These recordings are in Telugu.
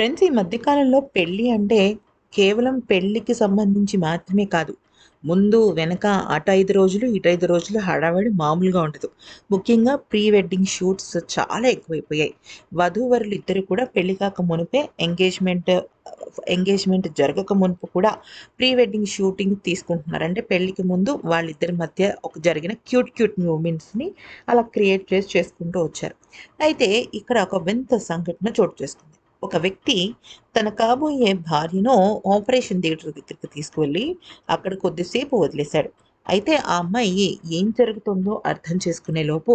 ఫ్రెండ్స్ ఈ మధ్యకాలంలో పెళ్ళి అంటే కేవలం పెళ్ళికి సంబంధించి మాత్రమే కాదు. ముందు వెనక అటు ఐదు రోజులు ఇటు ఐదు రోజులు హడావిడి మామూలుగా ఉండదు. ముఖ్యంగా ప్రీ వెడ్డింగ్ షూట్స్ చాలా ఎక్కువైపోయాయి. వధూవరులు ఇద్దరు కూడా పెళ్ళి కాక మునిపే ఎంగేజ్మెంట్ ఎంగేజ్మెంట్ జరగక మునుపు కూడా ప్రీ వెడ్డింగ్ షూటింగ్ తీసుకుంటున్నారు. అంటే పెళ్ళికి ముందు వాళ్ళిద్దరి మధ్య ఒక జరిగిన క్యూట్ క్యూట్ మూమెంట్స్ని అలా క్రియేట్ చేసి చేసుకుంటూ వచ్చారు. అయితే ఇక్కడ ఒక వింత సంఘటన చోటు చేసుకుంది. ఒక వ్యక్తి తన కాబోయే భార్యను ఆపరేషన్ థియేటర్ దగ్గరికి తీసుకువెళ్ళి అక్కడ కొద్దిసేపు వదిలేశాడు. అయితే ఆ అమ్మాయి ఏం జరుగుతుందో అర్థం చేసుకునే లోపు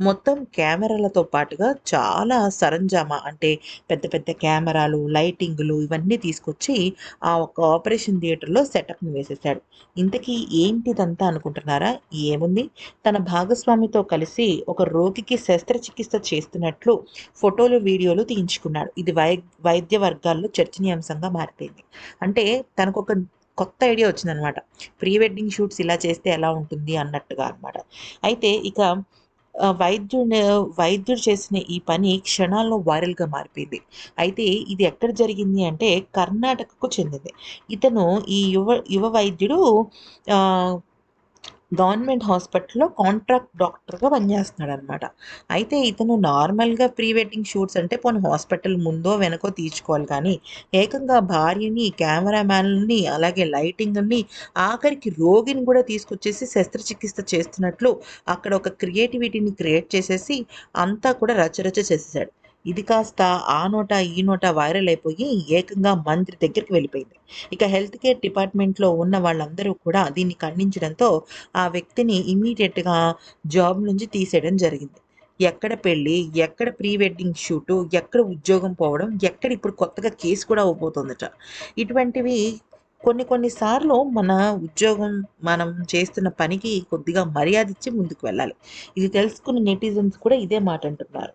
మొత్తం కెమెరాలతో పాటుగా చాలా సరంజామా అంటే పెద్ద పెద్ద కెమెరాలు లైటింగులు ఇవన్నీ తీసుకొచ్చి ఆ ఒక్క ఆపరేషన్ థియేటర్లో సెటప్ని వేసేసాడు. ఇంతకీ ఏంటిదంతా అనుకుంటున్నారా? ఏముంది? తన భాగస్వామితో కలిసి ఒక రోగికి శస్త్రచికిత్స చేస్తున్నట్లు ఫోటోలు వీడియోలు తీయించుకున్నాడు. ఇది వై వైద్య వర్గాల్లో చర్చనీయాంశంగా మారిపోయింది. అంటే తనకు ఒక కొత్త ఐడియా వచ్చిందనమాట. ప్రీ వెడ్డింగ్ షూట్స్ ఇలా చేస్తే ఎలా ఉంటుంది అన్నట్టుగా అనమాట అయితే ఇక వైద్యుడు వైద్యుడు చేసిన ఈ పని క్షణాల్లో వైరల్గా మారిపోయింది. అయితే ఇది ఎక్కడ జరిగింది అంటే కర్ణాటకకు చెందింది. ఇతను ఈ యువ యువ వైద్యుడు గవర్నమెంట్ హాస్పిటల్లో కాంట్రాక్ట్ డాక్టర్గా పనిచేస్తున్నాడు అనమాట అయితే ఇతను నార్మల్గా ప్రీ వెడ్డింగ్ షూట్స్ అంటే పోనీ హాస్పిటల్ ముందో వెనకో తీర్చుకోవాలి కానీ ఏకంగా భార్యని కెమెరామ్యాన్ని అలాగే లైటింగ్ని ఆఖరికి రోగిని కూడా తీసుకొచ్చేసి శస్త్రచికిత్స చేస్తున్నట్లు అక్కడ ఒక క్రియేటివిటీని క్రియేట్ చేసేసి అంతా కూడా రచరచ చేసేసాడు. ఇది కాస్త ఆ నోట ఈ నోట వైరల్ అయిపోయి ఏకంగా మంత్రి దగ్గరికి వెళ్ళిపోయింది. ఇక హెల్త్ కేర్ డిపార్ట్మెంట్లో ఉన్న వాళ్ళందరూ కూడా దీన్ని ఖండించడంతో ఆ వ్యక్తిని ఇమీడియట్గా జాబ్ నుంచి తీసేయడం జరిగింది. ఎక్కడ పెళ్ళి ఎక్కడ ప్రీ వెడ్డింగ్ షూటు ఎక్కడ ఉద్యోగం పోవడం ఎక్కడ ఇప్పుడు కొత్తగా కేసు కూడా అవబోతుందట. ఇటువంటివి కొన్ని కొన్నిసార్లు మన ఉద్యోగం మనం చేస్తున్న పనికి కొద్దిగా మర్యాద ఇచ్చి ముందుకు వెళ్ళాలి. ఇది తెలుసుకున్న నెటిజన్స్ కూడా ఇదే మాట అంటున్నారు.